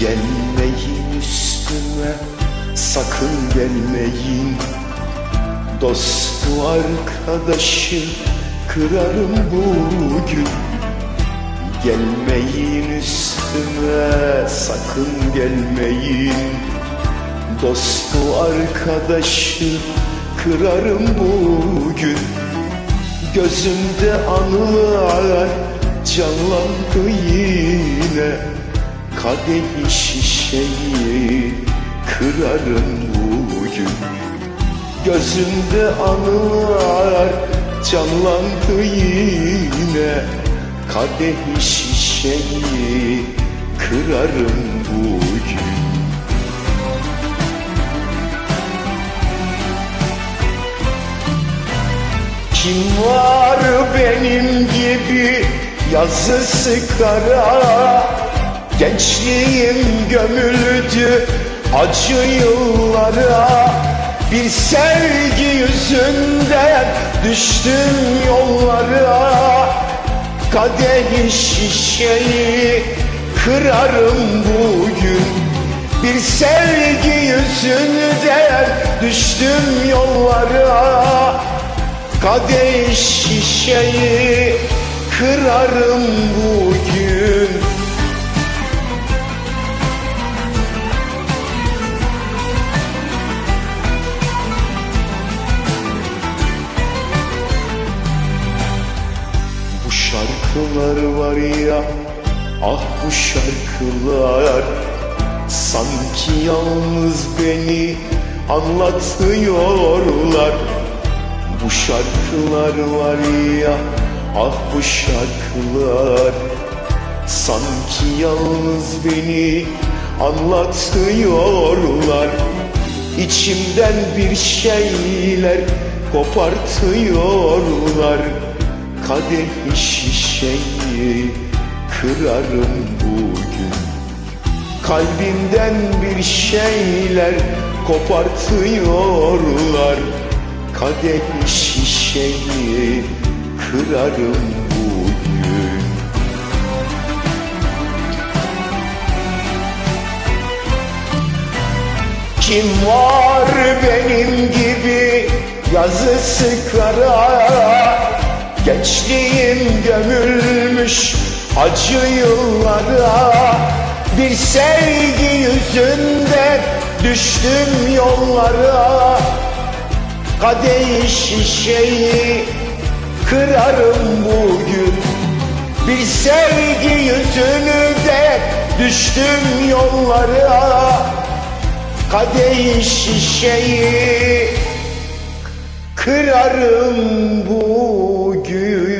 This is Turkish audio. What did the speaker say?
Gelmeyin üstüme sakın gelmeyin Dostu arkadaşı kırarım bugün. Gelmeyin üstüme sakın gelmeyin. Dostu arkadaşı kırarım bugün. Gözümde anılar canlandı yine. Kadehi şişeyi kırarım bugün Gözümde anılar canlandı yine. Kadehi şişeyi kırarım bugün. Kim var benim gibi yazısı kara Gençliğim gömüldü acı yıllara Bir sevgi yüzünden düştüm yollara. Kadehi şişeyi kırarım bugün. Bir sevgi yüzünden düştüm yollara. Kadeh şişeyi kırarım bugün şarkılar var ya. Ah bu şarkılar Sanki yalnız beni anlatıyorlar. Bu şarkılar var ya Ah bu şarkılar Sanki yalnız beni anlatıyorlar. İçimden bir şeyler kopartıyorlar Kadeh şişeyi kırarım bugün. Kalbimden bir şeyler kopartıyorlar. Kadeh şişeyi kırarım bugün. Kim var benim gibi? Yazısı kara Gençliğim gömülmüş acı yıllara. Bir sevgi yüzünden düştüm yollara. Kadeh şişeyi kırarım bugün. Bir sevgi yüzünden düştüm yollara. Kadeh şişeyi kırarım bugün